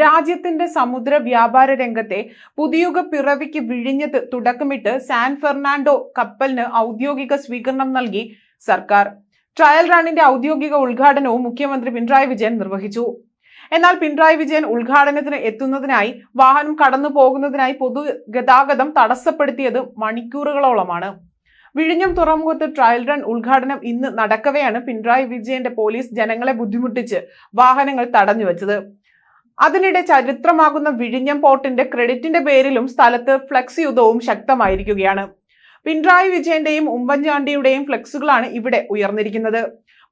രാജ്യത്തിന്റെ സമുദ്ര വ്യാപാര രംഗത്തെ പുതിയുഗ പിറവിക്ക് വിഴിഞ്ഞത്ത് തുടക്കമിട്ട് സാൻ ഫെർണാണ്ടോ കപ്പലിന് ഔദ്യോഗിക സ്വീകരണം നൽകി സർക്കാർ. ട്രയൽ റണ്ണിന്റെ ഔദ്യോഗിക ഉദ്ഘാടനവും മുഖ്യമന്ത്രി പിണറായി വിജയൻ നിർവഹിച്ചു. എന്നാൽ പിണറായി വിജയൻ ഉദ്ഘാടനത്തിന് എത്തുന്നതിനായി വാഹനം കടന്നു പോകുന്നതിനായി പൊതുഗതാഗതം തടസ്സപ്പെടുത്തിയത് മണിക്കൂറുകളോളമാണ്. വിഴിഞ്ഞം തുറമുഖത്ത് ട്രയൽ റൺ ഉദ്ഘാടനം ഇന്ന് നടക്കവെയാണ് പിണറായി വിജയന്റെ പോലീസ് ജനങ്ങളെ ബുദ്ധിമുട്ടിച്ച് വാഹനങ്ങൾ തടഞ്ഞുവെച്ചത്. അതിനിടെ ചരിത്രമാകുന്ന വിഴിഞ്ഞം പോർട്ടിന്റെ ക്രെഡിറ്റിന്റെ പേരിലും സ്ഥലത്ത് ഫ്ലക്സ് യുദ്ധവും ശക്തമായിരിക്കുകയാണ്. പിണറായി വിജയന്റെയും ഉമ്മൻചാണ്ടിയുടെയും ഫ്ലെക്സുകളാണ് ഇവിടെ ഉയർന്നിരിക്കുന്നത്.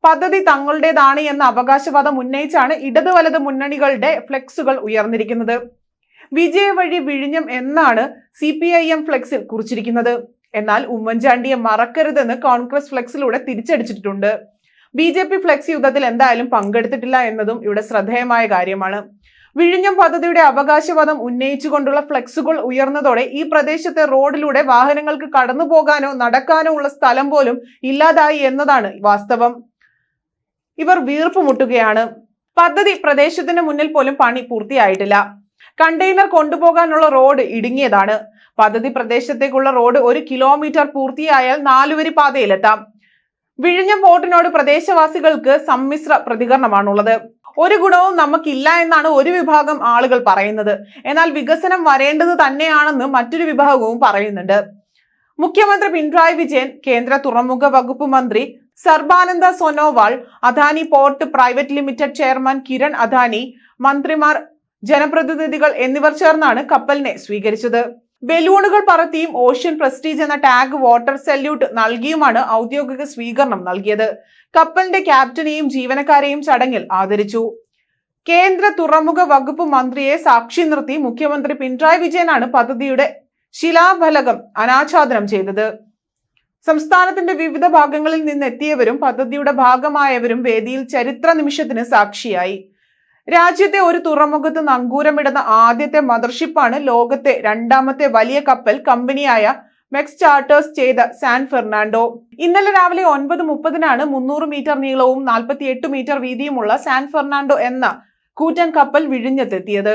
പദ്ധതി തങ്ങളുടേതാണ് എന്ന അവകാശവാദം ഉന്നയിച്ചാണ് ഇടത് വലത് മുന്നണികളുടെ ഫ്ലെക്സുകൾ ഉയർന്നിരിക്കുന്നത്. വിജയ വഴി വിഴിഞ്ഞം എന്നാണ് സി പി ഐ എം ഫ്ലെക്സിൽ കുറിച്ചിരിക്കുന്നത്. എന്നാൽ ഉമ്മൻചാണ്ടിയെ മറക്കരുതെന്ന് കോൺഗ്രസ് ഫ്ലെക്സിലൂടെ തിരിച്ചടിച്ചിട്ടുണ്ട്. ബി ജെ പി ഫ്ലെക്സ് യുദ്ധത്തിൽ എന്തായാലും പങ്കെടുത്തിട്ടില്ല എന്നതും ഇവിടെ ശ്രദ്ധേയമായ കാര്യമാണ്. വിഴിഞ്ഞം പദ്ധതിയുടെ അവകാശവാദം ഉന്നയിച്ചുകൊണ്ടുള്ള ഫ്ലെക്സുകൾ ഉയർന്നതോടെ ഈ പ്രദേശത്തെ റോഡിലൂടെ വാഹനങ്ങൾക്ക് കടന്നു പോകാനോ നടക്കാനോ ഉള്ള സ്ഥലം പോലും ഇല്ലാതായി എന്നതാണ് വാസ്തവം. ഇവർ വീർപ്പ് മുട്ടുകയാണ്. പദ്ധതി പ്രദേശത്തിന് മുന്നിൽ പോലും പണി പൂർത്തിയായിട്ടില്ല. കണ്ടെയ്നർ കൊണ്ടുപോകാനുള്ള റോഡ് ഇടുങ്ങിയതാണ്. പദ്ധതി പ്രദേശത്തേക്കുള്ള റോഡ് ഒരു കിലോമീറ്റർ പൂർത്തിയായാൽ നാലുവരി പാതയിലെത്താം. വിഴിഞ്ഞം പോർട്ടിനോട് പ്രദേശവാസികൾക്ക് സമ്മിശ്ര പ്രതികരണമാണുള്ളത്. ഒരു ഗുണവും നമുക്കില്ല എന്നാണ് ഒരു വിഭാഗം ആളുകൾ പറയുന്നത്. എന്നാൽ വികസനം വരേണ്ടത് തന്നെയാണെന്ന് മറ്റൊരു വിഭാഗവും പറയുന്നുണ്ട്. മുഖ്യമന്ത്രി പിണറായി വിജയൻ കേന്ദ്ര തുറമുഖ വകുപ്പ് മന്ത്രി Sarbananda Sonowal Adani port private limited chairman Kiran Adani മന്ത്രിമാർ ജനപ്രതിനിധികൾ എന്നിവർ ചേർന്നാണ് കപ്പലിനെ സ്വീകരിച്ചത്. ബലൂണുകൾ പറത്തിയും ഓഷ്യൻ പ്രസ്റ്റീജ് എന്ന ടാഗ് വാട്ടർ സല്യൂട്ട് നൽകിയുമാണ് ഔദ്യോഗിക സ്വീകരണം നൽകിയത്. കപ്പലിന്റെ ക്യാപ്റ്റനെയും ജീവനക്കാരെയും ചടങ്ങിൽ ആദരിച്ചു. കേന്ദ്ര തുറമുഖ വകുപ്പ് മന്ത്രിയെ സാക്ഷി നിർത്തി മുഖ്യമന്ത്രി പിണറായി വിജയനാണ് പദ്ധതിയുടെ ശിലാഫലകം അനാച്ഛാദനം ചെയ്തത്. സംസ്ഥാനത്തിന്റെ വിവിധ ഭാഗങ്ങളിൽ നിന്നെത്തിയവരും പദ്ധതിയുടെ ഭാഗമായവരും വേദിയിൽ ചരിത്ര നിമിഷത്തിന് സാക്ഷിയായി. രാജ്യത്തെ ഒരു തുറമുഖത്ത് നങ്കൂരമിടുന്ന ആദ്യത്തെ മദർഷിപ്പാണ് ലോകത്തെ രണ്ടാമത്തെ വലിയ കപ്പൽ കമ്പനിയായ മെക്സ് ചാർട്ടേഴ്സ് ചെയ്ത സാൻ ഫെർണാണ്ടോ. ഇന്നലെ രാവിലെ ഒൻപത് മുപ്പതിനാണ് മുന്നൂറ് മീറ്റർ നീളവും നാൽപ്പത്തി എട്ട് മീറ്റർ വീതിയുമുള്ള സാൻ ഫെർണാണ്ടോ എന്ന കൂറ്റൻ കപ്പൽ വിഴിഞ്ഞത്തെത്തിയത്.